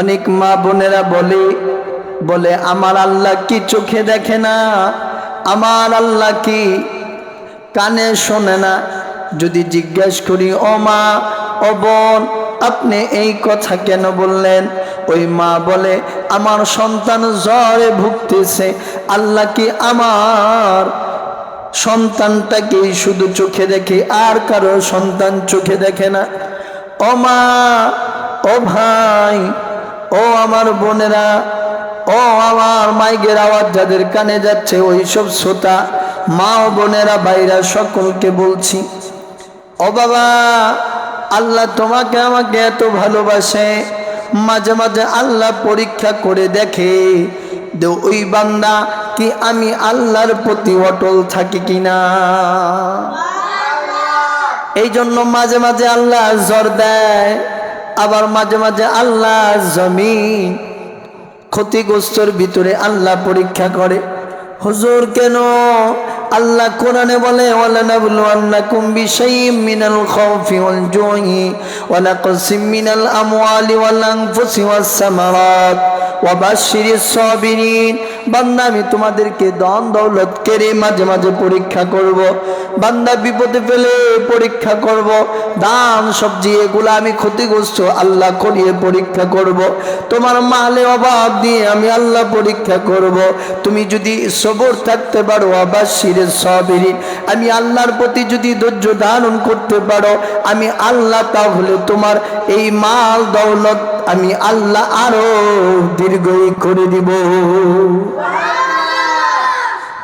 অনেক মা বোনেরা বলে বলে, আমার আল্লাহ কি চোখে দেখে না? আমার আল্লাহ কি কানে শোনে না? যদি জিজ্ঞেস করি, ও মা, ও বোন, আপনি এই কথা কেন বললেন? ওই মা বলে, আমার সন্তান জ্বরে ভুগতেছে। আল্লাহ কি আমার সন্তানটাকে শুধু চোখে দেখে, আর কারও সন্তান চোখে দেখে না? ও মা, ও ভাই ও আমার বোনেরা ও আমার মাইকের আওয়াজ যাদের কানে যাচ্ছে ওই সব শ্রোতা মা ও বোনেরা বাইরা সকলকে বলছি ও বাবা আল্লাহ তোমাকে আমাকে এত ভালোবাসে মাঝে মাঝে আল্লাহ পরীক্ষা করে দেখে যে ওই বান্দা কি আমি আল্লাহর প্রতি অটল থাকি কিনা? এই জন্য মাঝে মাঝে আল্লাহ জ্বর দেয় আবার মাঝে মাঝে আল্লাহ জমিন ক্ষতিগ্রস্তর ভিতরে আল্লাহ পরীক্ষা করে। হুজুর, কেন? আল্লাহ কোরআনে বলে, ওয়ালানাবলুয়ান্নাকুম মিনাল আমি তোমাদেরকে দন দৌলত কেড়ে মাঝে মাঝে পরীক্ষা করব। বান্দা বিপদে ফেলে পরীক্ষা করব দান সবজি, এগুলো আমি ক্ষতিগ্রস্ত, আল্লাহ করিয়ে পরীক্ষা করব। তোমার মালে অভাব দিয়ে আমি আল্লাহ পরীক্ষা করব। তুমি যদি সবর থাকতে পারো আবার শিরে সবেরি আমি আল্লাহর প্রতি যদি ধৈর্য ধারণ করতে পারো, আমি আল্লাহ, তাহলে তোমার এই মাল দৌলত আমি আল্লাহ আরও দীর্ঘই করে দিব।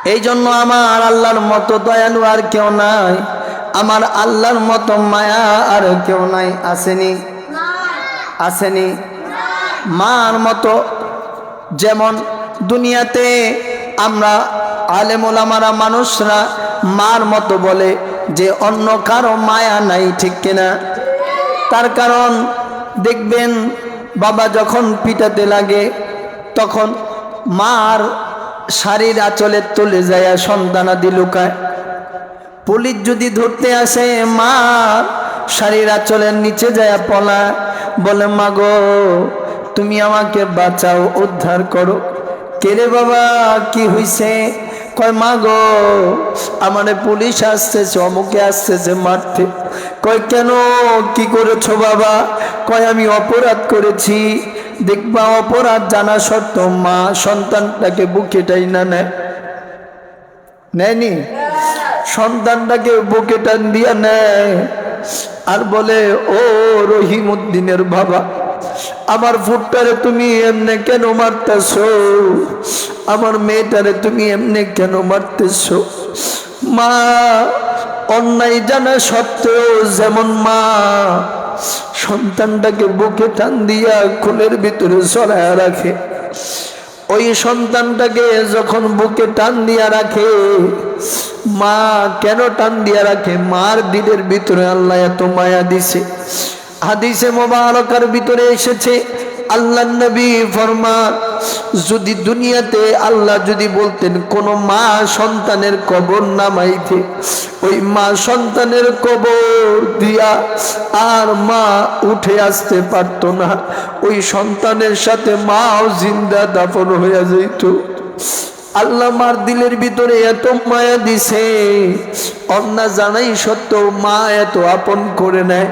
এই জন্য আমার আল্লাহর মতো দয়ালু আর কেউ নাই। আমার আল্লাহর মতো মায়া আর কেউ নাই। আসেনি? আসেনি? মার মতো। যেমন দুনিয়াতে আমরা আলেমোলামারা মানুষরা মার মতো বলে যে অন্য কারও মায়া নাই, ঠিক কিনা? তার কারণ দেখবেন বাবা যখন পিটাতে লাগে, তখন মার শাড়ির আঁচলে তুলে যায় সন্তানাদি লুকায় পুলিশ যদি ধরতে আসে, মা, শাড়ির আঁচলের নিচে যায় পলা। বলে, মা গো, তুমি আমাকে বাঁচাও, উদ্ধার করো। কেরে বাবা, কি হইছে? কয়, মা গো, আমারে পুলিশ আসতেছে, অমুকে আসতেছে মারতে। কয়, কেন? কি করেছ বাবা? কয়, আমি অপরাধ করেছি। দেখবা অপরাধ জানা সত্ত্বেও মা সন্তানটাকে বুকে টাই না নেয় নেয়নি? সন্তানটাকে বুকে টান দিয়া নেয় আর বলে, ও রহিম উদ্দিনের বাবা, আমার ফুটটারে তুমি এমনি কেন মারতেছ? আমার মেয়েটারে তুমি এমনি কেন মারতেছ? মা, অন্যায় জানা সত্ত্বেও যেমন মা সন্তানটাকে বুকে টান দিয়া খুলের ভিতরে সরায়া রাখে। ওই সন্তানটাকে যখন বুকে টান দিয়া রাখে, মা কেন টান দিয়া রাখে? মার দিলের ভিতরে আল্লাহ এত মায়া দিছে। হাদিসে মোবারকার ভিতরে এসেছে আল্লাহ নবী ফরমা যদি দুনিয়াতে আল্লাহ যদি বলতেন, কোন মা সন্তানের কবর নামাইতে ওই মা সন্তানের কবর দিয়া আর মা উঠে আসতে পারতো না। ওই সন্তানের সাথে মাও জিন্দা দাফন হইয়া যেত আল্লাহ মার দিলের ভিতরে এত মায়া দিছে। অন্যা জানাই সত্য মা এত আপন করে নেয়।